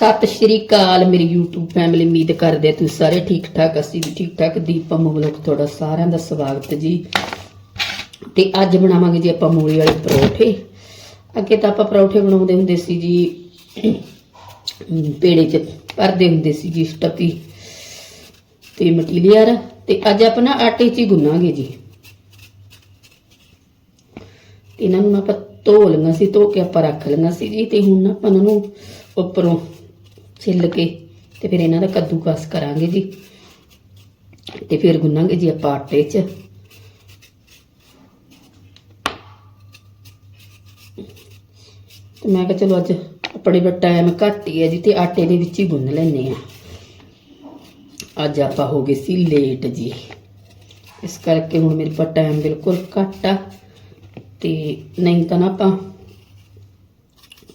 ਸਤਿ ਸ਼੍ਰੀ ਅਕਾਲ, ਮੇਰੀ YouTube family ਉਮੀਦ ਕਰਦੇ ਹਾਂ ਤੁਸੀਂ ਸਾਰੇ ਠੀਕ ਠਾਕ ਅਸੀਂ ਵੀ ਠੀਕ ਠਾਕ ਦੀਪਾ ਮੁਗਲਕ, ਤੁਹਾਡਾ ਸਾਰਿਆਂ ਦਾ ਸਵਾਗਤ ਜੀ। ਤੇ ਅੱਜ ਬਣਾਵਾਂਗੇ ਜੀ ਆਪਾਂ ਮੂਲੀ ਵਾਲੇ ਪਰੌਠੇ। ਅੱਗੇ ਤਾਂ ਆਪਾਂ ਪਰੌਠੇ ਬਣਾਉਂਦੇ ਹੁੰਦੇ ਸੀ ਜੀ ਪੇੜੇ ਚ ਭਰਦੇ ਹੁੰਦੇ ਸੀ ਜੀ ਸਟਫੀ ਤੇ ਮਟੀਰੀਅਲ ਤੇ ਅੱਜ ਆਪਾਂ ਨਾ ਆਟੇ 'ਚ ਹੀ ਗੁੰਨਾਂਗੇ ਜੀ। ਤੇ ਇਹਨਾਂ ਨੂੰ ਆਪਾਂ ਧੋ ਲਈਆਂ ਸੀ, ਧੋ ਕੇ ਆਪਾਂ ਰੱਖ ਲਈਆਂ ਸੀ ਜੀ, ਤੇ ਹੁਣ ਨਾ ਆਪਾਂ ਇਹਨਾਂ ਨੂੰ ਉੱਪਰੋਂ ਛਿੱਲ ਕੇ ਤੇ ਫਿਰ ਇਹਨਾਂ ਦਾ ਕੱਦੂਕਸ ਕਰਾਂਗੇ ਜੀ। ਤੇ ਫਿਰ ਗੁੰਨਾਂਗੇ ਜੀ ਆਪਾਂ ਆਟੇ 'ਚ। ਤੇ ਮੈਂ ਕਿਹਾ ਚਲੋ ਅੱਜ ਆਪਣੇ ਦਾ ਟਾਈਮ ਘੱਟ ਹੀ ਹੈ ਜੀ ਤੇ ਆਟੇ ਦੇ ਵਿੱਚ ਹੀ ਗੁੰਨ ਲੈਨੇ ਆ ਅੱਜ ਆਪਾਂ ਹੋ ਗਏ ਸੀ ਲੇਟ ਜੀ। ਇਸ ਕਰਕੇ ਹੁਣ ਮੇਰੇ ਕੋਲ ਟਾਈਮ ਬਿਲਕੁਲ ਘੱਟ ਆ। ਤੇ ਨਹੀਂ ਤਾਂ ਨਾ ਆਪਾਂ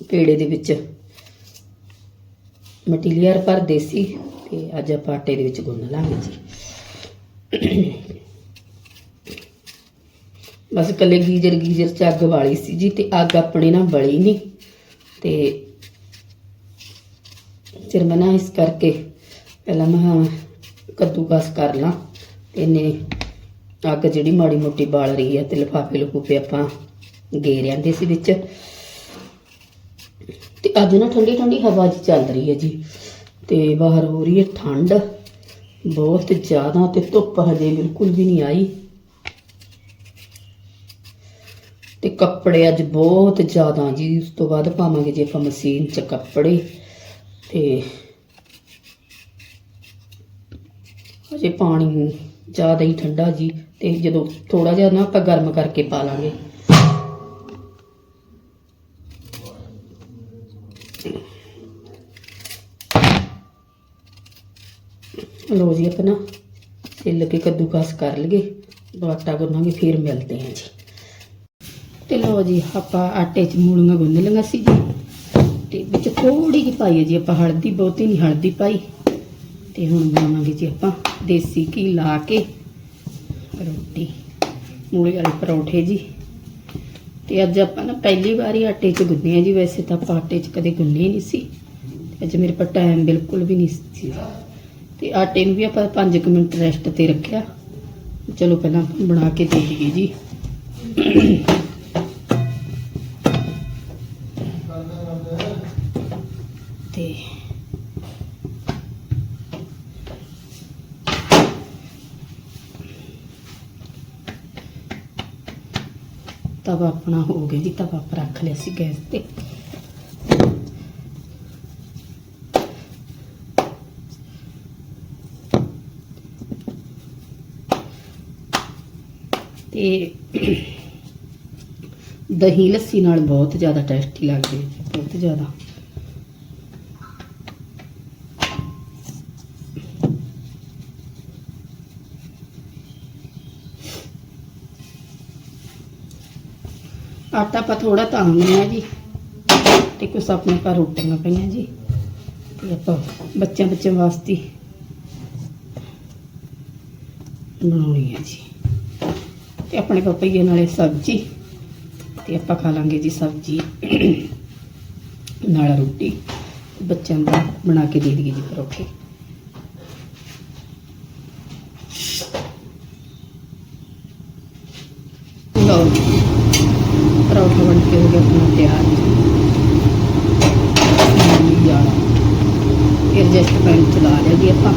ਪੇੜੇ ਦੇ ਵਿੱਚ ਮਟੀਰੀਅਲ ਭਰਦੇ ਸੀ ਤੇ ਅੱਜ ਆਪਾਂ ਆਟੇ ਦੇ ਵਿੱਚ ਗੁੰਨ ਲਾਂਗੇ ਜੀ। ਬਸ ਕੱਲੇ ਗੀਜਰ ਗੀਜਰ ਚ ਅੱਗ ਵਾਲੀ ਸੀ ਜੀ ਤੇ ਅੱਗ ਆਪਣੇ ਨਾ ਬਲੀ ਨਹੀਂ ਤੇ ਫਿਰ ਮੈਂ ਨਾ ਇਸ ਕਰਕੇ ਪਹਿਲਾਂ ਮੈਂ ਕੱਦੂਕਸ ਕਰ ਲਾਂ ਤੇ ਇਹਨੇ ਅੱਗ ਜਿਹੜੀ ਮਾੜੀ ਮੋਟੀ ਬਾਲ ਰਹੀ ਹੈ ਤੇ ਲਿਫਾਫੇ ਲਫੂਫੇ ਆਪਾਂ ਗੇ ਰਹਿੰਦੇ ਸੀ ਵਿੱਚ। ਤੇ ਅੱਜ ਨਾ ਠੰਡੀ ਠੰਡੀ ਹਵਾ ਜੀ ਚੱਲ ਰਹੀ ਹੈ ਜੀ। ਤੇ ਬਾਹਰ ਹੋ ਰਹੀ ਹੈ ਠੰਡ। ਬਹੁਤ ਜ਼ਿਆਦਾ ਤੇ ਧੁੱਪ ਹਜੇ ਬਿਲਕੁਲ ਵੀ ਨਹੀਂ ਆਈ। ਤੇ ਕੱਪੜੇ ਅੱਜ ਬਹੁਤ ਜ਼ਿਆਦਾ ਜੀ। ਉਸ ਤੋਂ ਬਾਅਦ ਪਾਵਾਂਗੇ ਜੇ ਆਪਾਂ ਮਸ਼ੀਨ 'ਚ ਕੱਪੜੇ। ਤੇ ਹਜੇ ਪਾਣੀ ਜ਼ਿਆਦਾ ਹੀ ਠੰਡਾ ਜੀ। ਤੇ ਜਦੋਂ ਥੋੜਾ ਜਿਹਾ ਨਾ ਆਪਾਂ ਗਰਮ ਕਰਕੇ ਪਾ ਲਾਂਗੇ। ਲੋ ਜੀ ਆਪਣਾ ਤਿਲ ਕੇ ਕੱਦੂਕਸ ਕਰ ਲਈਏ ਆਟਾ ਗੁੰਨਾਂਗੇ, ਫਿਰ ਮਿਲਦੇ ਹਾਂ ਜੀ। ਤੇ ਲੋ ਜੀ, ਆਪਾਂ ਆਟੇ 'ਚ ਮੂਲੀਆਂ ਗੁੰਨ ਲਈਆਂ ਸੀ ਜੀ। ਤੇ ਵਿੱਚ ਥੋੜੀ ਜਿਹੀ ਪਾਈ ਹੈ ਜੀ, ਆਪਾਂ ਹਲਦੀ ਬਹੁਤੀ ਨਹੀਂ, ਹਲਦੀ ਪਾਈ। ਤੇ ਹੁਣ ਬਣਾਵਾਂਗੇ ਜੀ ਆਪਾਂ ਦੇਸੀ ਘੀ ਲਾ ਕੇ ਰੋਟੀ, ਮੂਲੀ ਵਾਲੇ ਪਰੌਂਠੇ ਜੀ। ਤੇ ਅੱਜ ਆਪਾਂ ਨਾ ਪਹਿਲੀ ਵਾਰੀ ਆਟੇ 'ਚ ਗੁੰਨੇ ਆ ਜੀ, ਵੈਸੇ ਤਾਂ ਆਪਾਂ ਆਟੇ 'ਚ ਕਦੇ ਗੁੰਨੇ ਨਹੀਂ ਸੀ। ਅੱਜ ਮੇਰੇ ਕੋਲ ਟਾਈਮ ਬਿਲਕੁਲ ਵੀ ਨਹੀਂ ਸੀ। ਤੇ ਆਟੇ ਨੂੰ ਵੀ ਆਪਾਂ 5 ਮਿੰਟ ਰੈਸਟ ਤੇ ਰੱਖਿਆ। ਚਲੋ ਪਹਿਲਾਂ ਬਣਾ ਕੇ ਦੇ ਦਈਏ ਜੀ। ਤੇ ਤਵਾ ਆਪਣਾ ਹੋ ਗਿਆ ਜੀ, ਤਵਾ ਆਪਾਂ ਰੱਖ ਲਿਆ ਸੀ ਗੈਸ ਤੇ। ਤੇ ਦਹੀਂ ਲੱਸੀ ਨਾਲ ਬਹੁਤ ਜ਼ਿਆਦਾ ਟੇਸਟੀ ਲੱਗਦੀ ਹੈ ਬਹੁਤ ਜ਼ਿਆਦਾ। ਆਟਾ ਆਪਾਂ ਥੋੜਾ ਤਾਂਗਣਾ ਜੀ ਤੇ ਕੁਛ ਆਪਣੇ ਘਰ ਰੋਟੀਆਂ ਪਈਆਂ ਜੀ ਤੇ ਆਪਾਂ ਬੱਚਿਆਂ ਬੱਚਿਆਂ ਵਾਸਤੇ ਬਣਾਉਣੀ ਹੈ ਜੀ। ਤੇ ਆਪਣੇ ਕੋਲ ਨਾਲੇ ਸਬਜ਼ੀ ਤੇ ਆਪਾਂ ਖਾ ਲਾਂਗੇ ਜੀ ਸਬਜ਼ੀ, ਨਾਲ ਰੋਟੀ। ਬੱਚਿਆਂ ਦਾ ਬਣਾ ਕੇ ਦੇ ਦਈਏ ਜੀ ਪਰੌਠੇ। ਲਓ ਜੀ, ਪਰੌਠਾ ਬਣ ਕੇ ਹੋ ਗਿਆ ਆਪਣਾ ਤਿਆਰ। ਯਾਰ ਫਿਰ ਜਸਟ ਚਲਾ ਲਿਆ ਜੀ ਆਪਾਂ।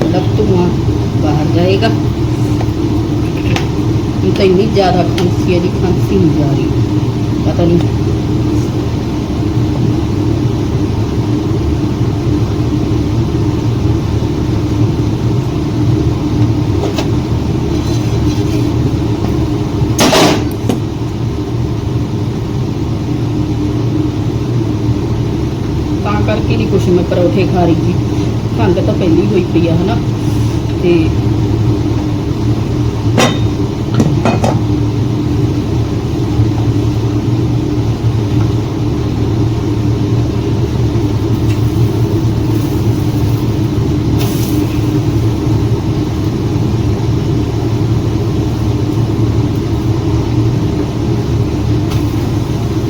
ਥੋੜਾ ਧੂਆਂ ਬਾਹਰ ਜਾਏਗਾ। ਇਹ ਤਾਂ ਇੰਨੀ ਜ਼ਿਆਦਾ ਖਾਂਸੀ ਹੈ ਜੀ ਖਾਂਸੀ ਨਹੀਂ ਜਾ ਰਹੀ ਪਤਾ ਨਹੀਂ ਤਾਂ ਕਰਕੇ ਨਹੀਂ ਕੁਛ ਮੈਂ ਪਰੌਠੇ ਖਾ ਰਹੀ ਜੀ ਖੰਗ ਤਾਂ ਪਹਿਲੀ ਹੋਈ ਪਈ ਆ, ਹਨਾ? ਤੇ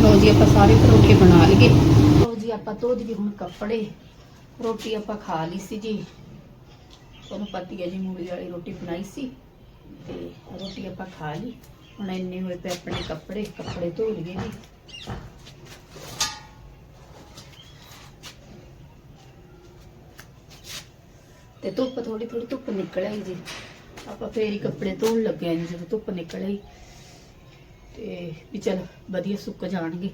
ਲਓ ਜੀ ਆਪਾਂ ਸਾਰੇ ਪਰੌਠੇ ਬਣਾ ਲਈਏ। ਲਓ ਜੀ, ਆਪਾਂ ਧੋ ਦਈਏ ਹੁਣ ਕੱਪੜੇ। ਰੋਟੀ ਆਪਾਂ ਖਾ ਲਈ ਸੀ ਜੀ। ਤੁਹਾਨੂੰ ਪਤੀ ਹੈ ਜੀ, ਮੂਲੀ ਵਾਲੀ ਰੋਟੀ ਬਣਾਈ ਸੀ। ਤੇ ਰੋਟੀ ਆਪਾਂ ਖਾ ਲਈ। ਹੁਣ ਇੰਨੇ ਹੋਏ ਪਏ ਆਪਣੇ ਕੱਪੜੇ। ਕੱਪੜੇ ਧੋ ਲਈਏ ਜੀ। ਤੇ ਧੁੱਪ ਥੋੜੀ ਥੋੜੀ ਧੁੱਪ ਨਿਕਲ ਆਈ ਜੀ। ਆਪਾਂ ਫੇਰ ਹੀ ਕੱਪੜੇ ਧੋਣ ਲੱਗੇ ਆ ਜਦੋਂ ਧੁੱਪ ਨਿਕਲ ਆਈ। ਤੇ ਵੀ ਚਲ ਵਧੀਆ ਸੁੱਕ ਜਾਣਗੇ।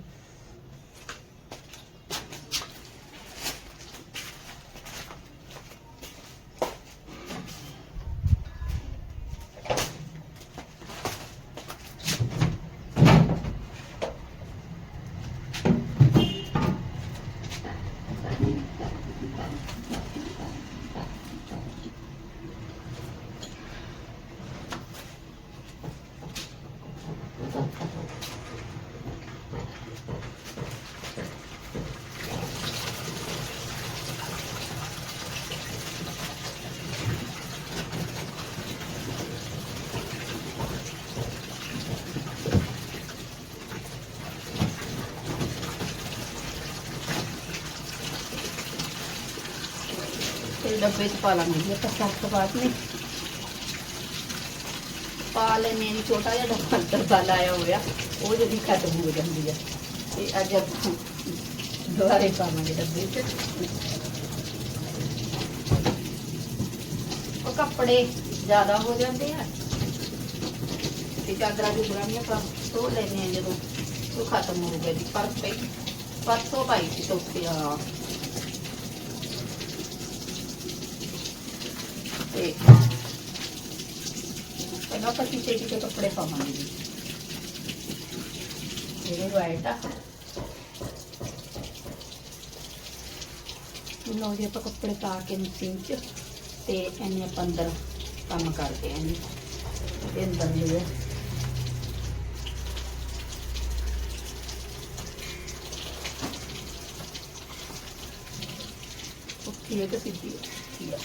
ਡੱਬੇ 'ਚ ਪਾ ਲਾਂਗੇ ਆਪਾਂ ਸਭ ਤੋਂ ਬਾਅਦ ਪਾ ਲੈਣੇ ਜੀ, ਛੋਟਾ ਜਿਹਾ ਡੱਬਾ ਡੱਬਾ ਲਾਇਆ ਹੋਇਆ, ਉਹ ਜਿਹੜੀ ਖਤਮ ਹੋ ਜਾਂਦੀ ਆ। ਤੇ ਅੱਜ ਆਪਾਂ ਦੁਬਾਰੇ ਪਾਵਾਂਗੇ ਡੱਬੇ 'ਚ। ਉਹ ਕੱਪੜੇ ਜ਼ਿਆਦਾ ਹੋ ਜਾਂਦੇ ਆ। ਤੇ ਚਾਦਰਾਂ ਦੀ ਬੁਰਾਈਆਂ ਆਪਾਂ ਧੋ ਲੈਣੇ ਆ ਜਦੋਂ, ਉਹ ਖਤਮ ਹੋ ਗਿਆ ਜੀ। ਪਰ ਪਈ, ਪਰਸੋਂ ਪਾਈ ਸੀ ਧੋਤੇ ਤੇ ਪਹਿਲਾਂ ਆਪਾਂ ਕਿਸੇ ਕਿਸੇ ਕੱਪੜੇ ਪਾਵਾਂਗੇ। ਜਿਹੜੇ ਵਾਈਟ ਆ। ਲਓ ਜੀ, ਆਪਾਂ ਕੱਪੜੇ ਪਾ ਕੇ ਮਸ਼ੀਨ 'ਚ ਤੇ ਇਹਨੇ ਆਪਾਂ ਅੰਦਰ ਕੰਮ ਕਰਦੇ ਆਂ ਜੀ। ਤੇ ਅੰਦਰ ਲਿਆ ਉੱਠੀ ਹੈ ਕਿ ਸਿੱਧੀ ਹੈ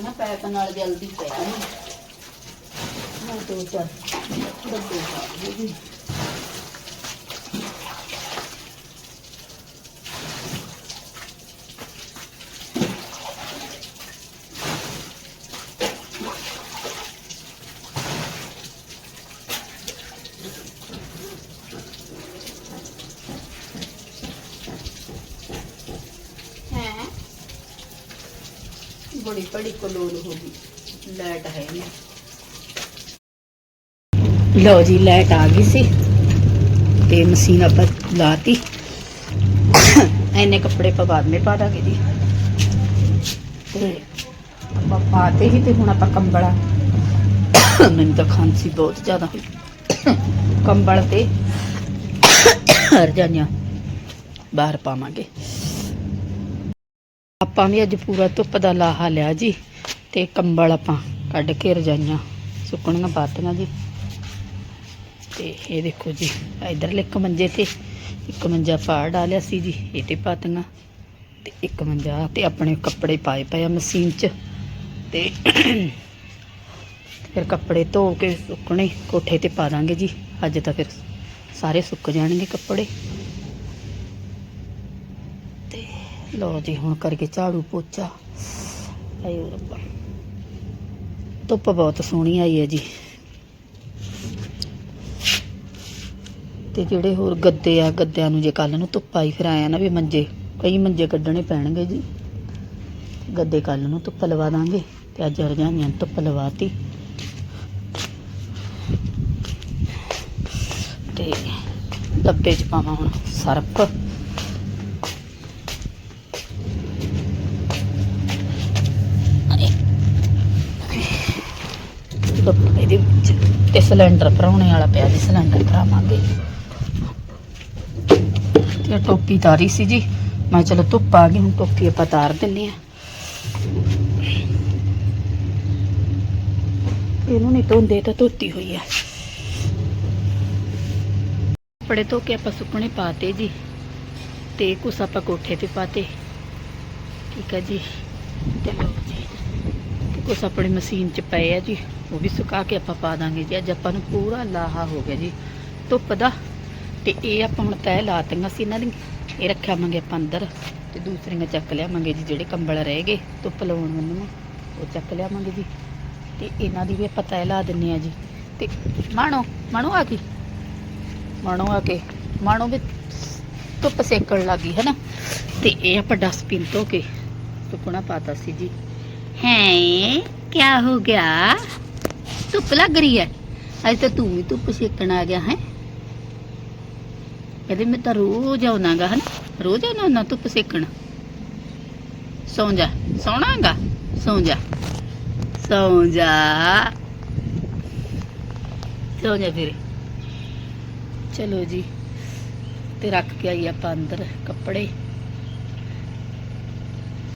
ਨਾ ਪੈਪ ਨਾਲ ਜਲਦੀ ਪੈ ਨਹੀਂ ਮੈਂ ਦੋ ਚਾਰ ਡੱਬੇ ਪਾ ਦੂੰਗੀ ਬੜੀ ਬੜੀ ਕਲੋਲ ਹੋ ਗਈ। ਲਾਈਟ ਹੈ ਨਹੀਂ। ਲਓ ਜੀ, ਲਾਈਟ ਆ ਗਈ ਸੀ ਤੇ ਮਸ਼ੀਨ ਆਪਾਂ ਲਾਤੀ। ਐਨੇ ਕੱਪੜੇ ਆਪਾਂ ਬਾਅਦ ਵਿੱਚ ਪਾ ਦਾਂਗੇ ਜੀ। ਤੇ ਆਪਾਂ ਪਾਤੇ ਹੀ ਤੇ ਹੁਣ ਆਪਾਂ ਕੰਬਲਾ ਮੈਨੂੰ ਤਾਂ ਖਾਂਸੀ ਬਹੁਤ ਜ਼ਿਆਦਾ ਹੋਈ। ਕੰਬਲ ਤੇ ਰਜਾਈਆਂ ਬਾਹਰ ਪਾਵਾਂਗੇ। ਆਪਾਂ ਵੀ ਅੱਜ ਪੂਰਾ ਧੁੱਪ ਦਾ ਲਾਹਾ ਲਿਆ ਜੀ ਤੇ ਕੰਬਲ ਆਪਾਂ ਕੱਢ ਕੇ ਰਜਾਈਆਂ ਸੁੱਕਣੀਆਂ ਪਾਤੀਆਂ ਜੀ। ਤੇ ਇਹ ਦੇਖੋ ਜੀ ਇਧਰਲੇ ਇੱਕ ਮੰਜੇ ਤੇ ਇੱਕ ਮੰਜਾ ਪਾ ਡਾਲਿਆ ਸੀ ਜੀ, ਇਹ ਤੇ ਪਾਤੀਆਂ ਤੇ ਇੱਕ ਮੰਜਾ ਤੇ ਆਪਣੇ ਕੱਪੜੇ ਪਾਏ ਪਏ ਆ ਮਸ਼ੀਨ 'ਚ ਤੇ ਫਿਰ ਕੱਪੜੇ ਧੋ ਕੇ ਸੁੱਕਣੇ ਕੋਠੇ ਤੇ ਪਾ ਦਾਂਗੇ ਜੀ। ਅੱਜ ਤਾਂ ਫਿਰ ਸਾਰੇ ਸੁੱਕ ਜਾਣਗੇ ਕੱਪੜੇ। ਤੇ ਲਓ ਜੀ, ਹੁਣ ਕਰਕੇ ਝਾੜੂ ਪੋਚਾ। ਆਇਓ ਰੱਬਾ। ਧੁੱਪ ਬਹੁਤ ਸੋਹਣੀ ਆਈ ਹੈ ਜੀ। ਤੇ ਜਿਹੜੇ ਹੋਰ ਗੱਦੇ ਆ, ਗੱਦਿਆਂ ਨੂੰ ਜੇ ਕੱਲ ਨੂੰ ਧੁੱਪ ਆਈ, ਫਿਰ ਆਇਆ ਨਾ ਵੀ ਮੰਜੇ। ਕਈ ਮੰਜੇ ਕੱਢਣੇ ਪੈਣਗੇ ਜੀ। ਗੱਦੇ ਕੱਲ ਨੂੰ ਧੁੱਪ ਲਵਾ ਦਾਂਗੇ, ਤੇ ਅੱਜ ਰਜਾਈਆਂ ਨੂੰ ਧੁੱਪ ਲਵਾਤੀ। ਤੇ ਡੱਬੇ 'ਚ ਪਾਵਾਂ ਹੁਣ ਸਰਫ। ਡੱਬੇ ਵਿੱਚ ਤੇ ਸਿਲੰਡਰ ਭਰਾਉਣੇ ਵਾਲਾ ਪਿਆ ਜੀ, ਸਿਲੰਡਰ ਭਰਾਵਾਂਗੇ। ਤੇ ਟੋਪੀ ਤਾਰੀ ਸੀ ਜੀ। ਮੈਂ ਚਲੋ ਧੁੱਪ ਆ ਗਈ, ਹੁਣ ਟੋਪੀ ਆਪਾਂ ਤਾਰ ਦਿੰਨੇ ਆ। ਇਹਨੂੰ ਨਹੀਂ ਧੋਂਦੇ ਤਾਂ ਧੋਤੀ ਹੋਈ ਆ। ਕੱਪੜੇ ਧੋ ਕੇ ਆਪਾਂ ਸੁੱਕਣੇ ਪਾਤੇ ਜੀ। ਤੇ ਕੁਛ ਆਪਾਂ ਕੋਠੇ ਤੇ ਪਾਤੇ। ਠੀਕ ਹੈ ਜੀ। ਤੇ ਲਓ ਜੀ। ਕੁਛ ਆਪਣੇ ਮਸ਼ੀਨ 'ਚ ਪਏ ਆ ਜੀ, ਉਹ ਵੀ ਸੁਕਾ ਕੇ ਆਪਾਂ ਪਾ ਦਾਂਗੇ ਜੀ। ਅੱਜ ਆਪਾਂ ਨੂੰ ਪੂਰਾ ਲਾਹਾ ਹੋ ਗਿਆ ਜੀ। ਧੁੱਪ ਦਾ, ਤੇ ਇਹ ਆਪਾਂ ਹੁਣ ਤੈ ਲਾਤੀਆਂ ਸੀ ਇਹਨਾਂ ਦੀ। ਇਹ ਰੱਖਿਆ ਮੰਗੇ ਆਪਾਂ ਅੰਦਰ ਤੇ ਦੂਸਰੀਆਂ ਚੱਕ ਲਿਆਵਾਂਗੇ ਜੀ, ਜਿਹੜੇ ਕੰਬਲ ਰਹਿ ਗਏ ਧੁੱਪ ਲਾਉਣ ਨੂੰ ਉਹ ਚੱਕ ਲਿਆਵਾਂਗੇ ਜੀ। ਤੇ ਇਹਨਾਂ ਦੀ ਵੀ ਆਪਾਂ ਤੈ ਲਾ ਦਿੰਨੇ ਆ ਜੀ। ਤੇ ਮਾਣੋ ਮਾਣੋ ਆ ਗਈ ਮਾਣੋ ਆ ਕੇ, ਮਾਣੋ ਵੀ ਧੁੱਪ ਸੇਕਣ ਲੱਗੀ ਹੈ ਨਾ ਤੇ ਇਹ ਆਪਾਂ ਡਸਟਬਿਨ ਧੋ ਕੇ ਸੁੱਕਣਾ ਪਾਤਾ ਸੀ ਜੀ। ਹੈ ਕੀ ਹੋ ਗਿਆ? ਧੁੱਪ ਲੱਗ ਰਹੀ ਹੈ ਅੱਜ ਤਾਂ ਤੂੰ ਵੀ ਧੁੱਪ ਸੇਕਣ ਆ ਗਿਆ ਹੈ। ਇਹਦੇ ਮੈਂ ਤਾਂ ਰੋਜ਼ ਆਉਣਾਗਾ, ਹਨ? ਰੋਜ਼ ਆਉਣਾ ਹੁੰਦਾ ਧੁੱਪ ਸੇਕਣ ਸੌਂ ਜਾ। ਸੌਣਾਗਾ? ਸੌਂ ਜਾ। ਸੌਂ ਜਾ। ਸੌਂ ਜਾ ਫਿਰ। ਚਲੋ ਜੀ। ਤੇ ਰੱਖ ਕੇ ਆਈ ਆਪਾਂ ਅੰਦਰ ਕੱਪੜੇ।